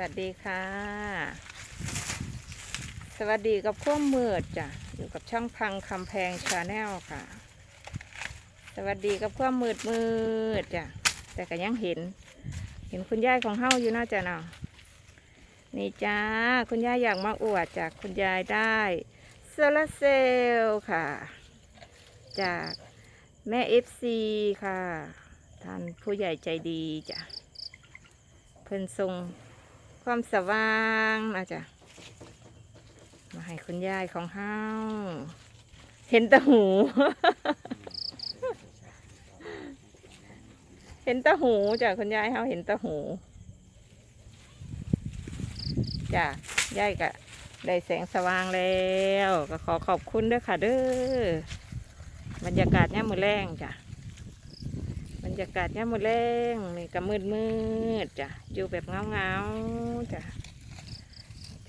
วัสดีค่ะ สวัสดีกับข้วมมืดจ้ะ อยู่กับช่องพังคำแพงชาแนลค่ะ สวัสดีกับข้วมมืดมืดจ้ะ แต่ก็ยังเห็น เห็นคุณยายของเฮาอยู่น่าจะเนาะนี่จ้า คุณยายอยากมาอวดจากคุณยายได้โซลาร์เซลล์ค่ะ จากแม่เอฟซีค่ะ ท่านผู้ใหญ่ใจดีจ้ะเพิ่นทรง ความสว่างนะจ๊ะมาให้คุณยายของเฮาเห็นตะหู เห็นตะหูจ้ะคุณยายเฮาเห็นตะหูจ้ะยายก็ได้แสงสว่างแล้ว ก็ขอขอบคุณด้วยค่ะเด้อบรรยากาศย่ามมือแรงจ้ะ รยากาศย่ามมือแรงนี่ก็มืดมืดๆจ้ะอยู่แบบเงาเงาๆจ้ะ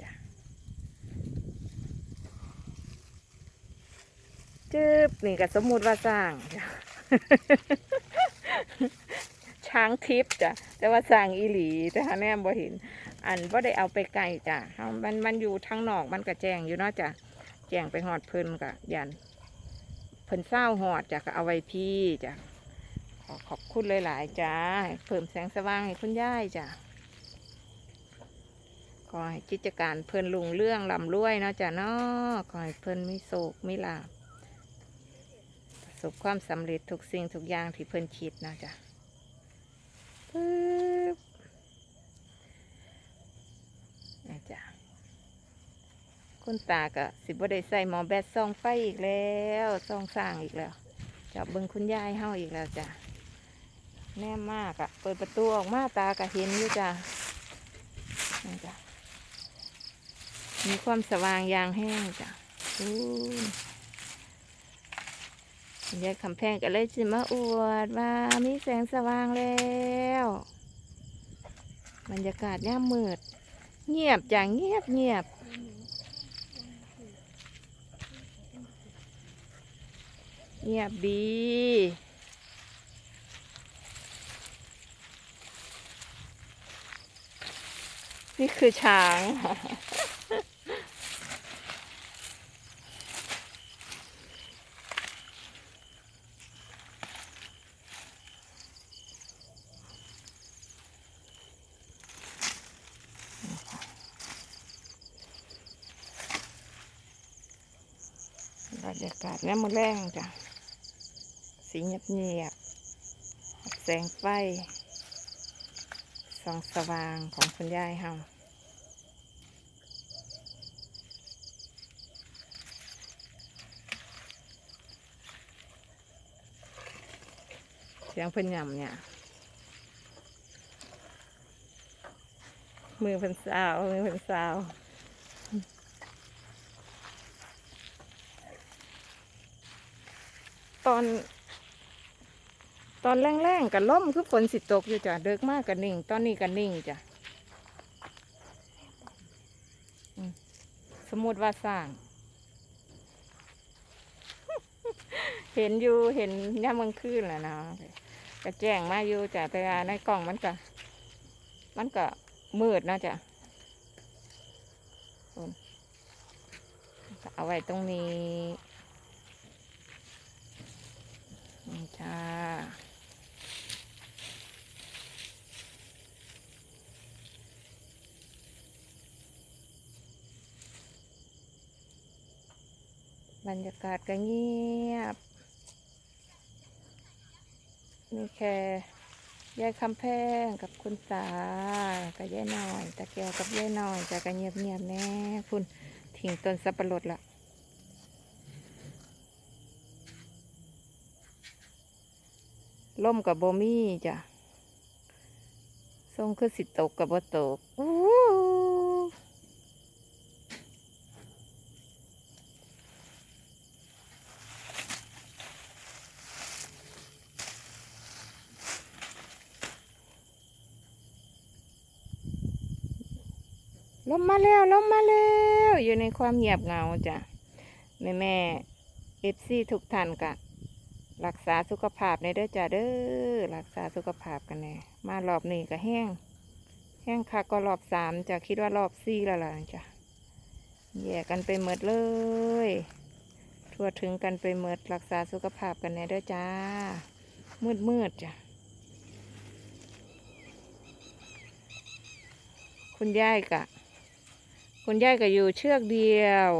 จ้ะจึบนี่ก็สมมุติว่าสร้างจ้ะ ช้างทิพย์จ้ะแต่ว่าสร้างอีหลีแต่ฮะแนมบ่เห็น อันว่ได้เอาไปไกลจ้ะเฮามันมันอยู่ทางนอกมันก็แจ้งอยู่เนาะจ้ะแจ้งไปหอดเพิ่นกะยันเพิ่นเศร้าหอดจ้ะก็เอาไว้พี่จ้ะ ขอขอบคุณหลาย ๆ จ้า เพิ่มแสงสว่างให้คุณยายจ้ะขอให้กิจการเพิ่นลุงเรื่องลำรวยเนาะจ้ะเนาะขอให้เพิ่นไมีโศกไมีลาประสบความสำเร็จทุกสิ่งทุกอย่างที่เพิ่นคิดนะจ้ะปึ๊บนี่จ้ะคุณตาก็สิบ่ได้ใส่หมอแบตซองไฟอีกแล้วซองสร้างอีกแล้วจับเบิ่งคุณยายเฮาอีกแล้วจ้ะ แน่มากอะเปิดประตูออกมาตากะเห็นอยู่จ้ะนี่จ้ะมีความสว่างยางแห้งจ้ะอู้คุณยายคำแพงก็เลยจิมาอวดว่ามีแสงสว่างแล้วบรรยากาศย่ามมืด เงียบจ้ะเงียบเงียบเงียบดี นี่คือช้าง บรรยากาศเนี่ยมมือแรงจ้ะ สีเงียบเงียบแสงไฟส่องสว่างของคุณยายเฮา สียงเพิ่นยำเนี่ย มือเพิ่นสาว มือเพิ่นสาวตอน ตอนแรงๆกับล่มคือฝนสิตกอยู่จ้ะเดิกมากกับนิ่ง ตอนนี้กับนิ่งจ้ะสมมติว่าสร้าง เห็นอยู่เห็นย่ามกลางคืนแหละนะ ก็แจ้งมาอยู่จ้ะแต่ในกล่องมันก็ มันก็มืดนะจ้ะเอาไว้ตรงนี้นี่จ้าบรรยากาศก็เงียบ มีแค่ยายคำแพงกับคุณตากับยายน้อยตะแกวกับยายน้อยจะกันเงียบเงียบๆแน่คุณทิ้งต้นสับปะรดละล่มกับโบมี่จ้ะทรงคือสิตกกับบ่ตกอู้ ลมมาแล้วลมมาแล้วอยู่ในความเงียบเงาจ้ะแม่แม่เอฟซีทุกท่านกะรักษาสุขภาพในเด้อจ้าเด้อรักษาสุขภาพกันแน่มารอบนี้ก็แห้ง แห้งคักก็รอบสามจะคิดว่ารอบสี่แล้วล่ะจ้ะแยกกันไปหมดเลย ทั่วถึงกันไปหมดรักษาสุขภาพกันแน่เด้อจ้า มืดมืดๆจ้ะคุณยายกะ คุณยายก็อยู่เชือกเดียว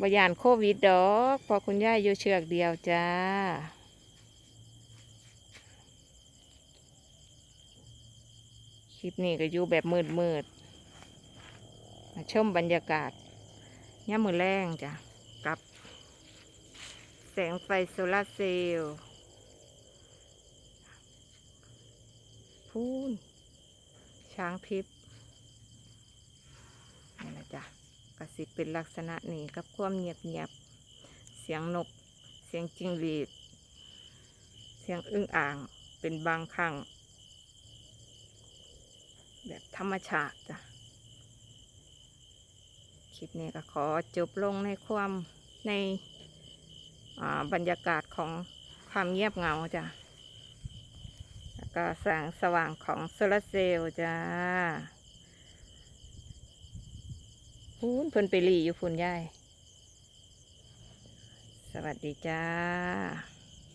บยานโควิดดอก พอคุณยายอยู่เชือกเดียวจ้า คลิปนี้ก็อยู่แบบมืดมืดๆมาชมบรรยากาศย่ามือแรงจ้ะ กับ แสงไฟโซลาเซลล์พูนช้างทิพย์นี่แหละ จ้ะกสิเป็นลักษณะนี้กับความเงียบเงียบ เสียงนก เสียงจิงหรีด เสียงอึ้งอ่าง เป็นบางครั้ง แบบธรรมชาติจ้ะ คลิปนี้ก็ขอจบลงในความในบรรยากาศของความเงียบเหงาจ้ะ แล้วก็แสงสว่างของโซลาเซลล์จ้า พูนเพิ่นไปหลีอยู่พุ่นยาย สวัสดีจ้า